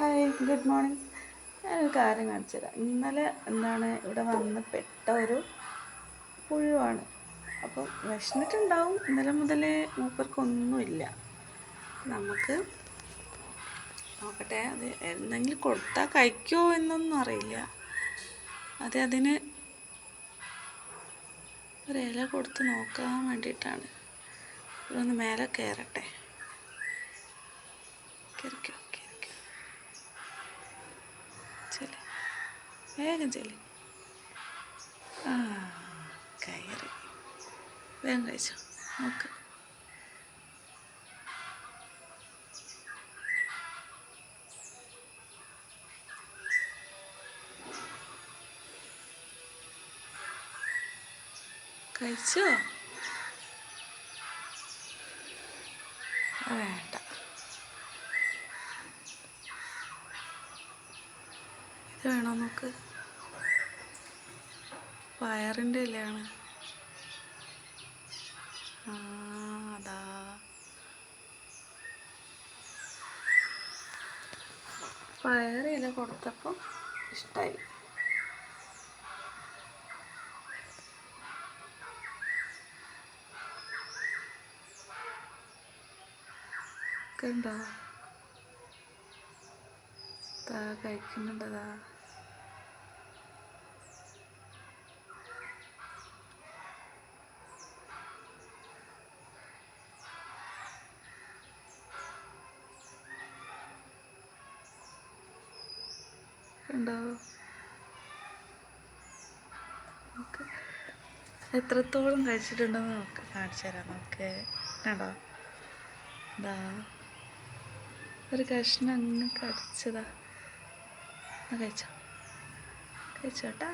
Hi good morning ഞാനൊരു കാര്യം കാണിച്ചു തരാം ഇന്നലെ എന്താണ് ഇവിടെ വന്ന് പെട്ട ഒരു പുഴുവാണ്. അപ്പം വിശന്നിട്ടുണ്ടാവും. ഇന്നലെ മുതലേ മൂപ്പർക്കൊന്നുമില്ല. നമുക്ക് നോക്കട്ടെ അത് എന്തെങ്കിലും കൊടുത്താൽ കഴിക്കുമോ എന്നൊന്നും അറിയില്ല. അത് അതിന് ഒരു ഇല കൊടുത്ത് നോക്കാൻ വേണ്ടിയിട്ടാണ്. ഇതൊന്ന് മേലെ കയറട്ടെ. കയറിക്കോ? വേഗം ചെല്ലി. ആ കയറി. വേഗം കഴിച്ചോ. നോക്ക്. കഴിച്ചോ? വേണ്ട. ഇത് വേണോ നോക്ക്? പയറിന്റെ ഇലയാണ്. അതാ. പയറില കൊടുത്തപ്പോൾ ഇഷ്ടമായി കണ്ടോ താ കഴിക്കുന്നുണ്ടതാ. നമുക്ക് എത്രത്തോളം കഴിച്ചിട്ടുണ്ടെന്ന് നമുക്ക് കാണിച്ചു തരാം. നമുക്ക് കണ്ടോ? ഇതാ ഒരു കഷ്ണം അങ്ങ് കടിച്ചതാ. കഴിച്ചോ? കഴിച്ചോട്ടാ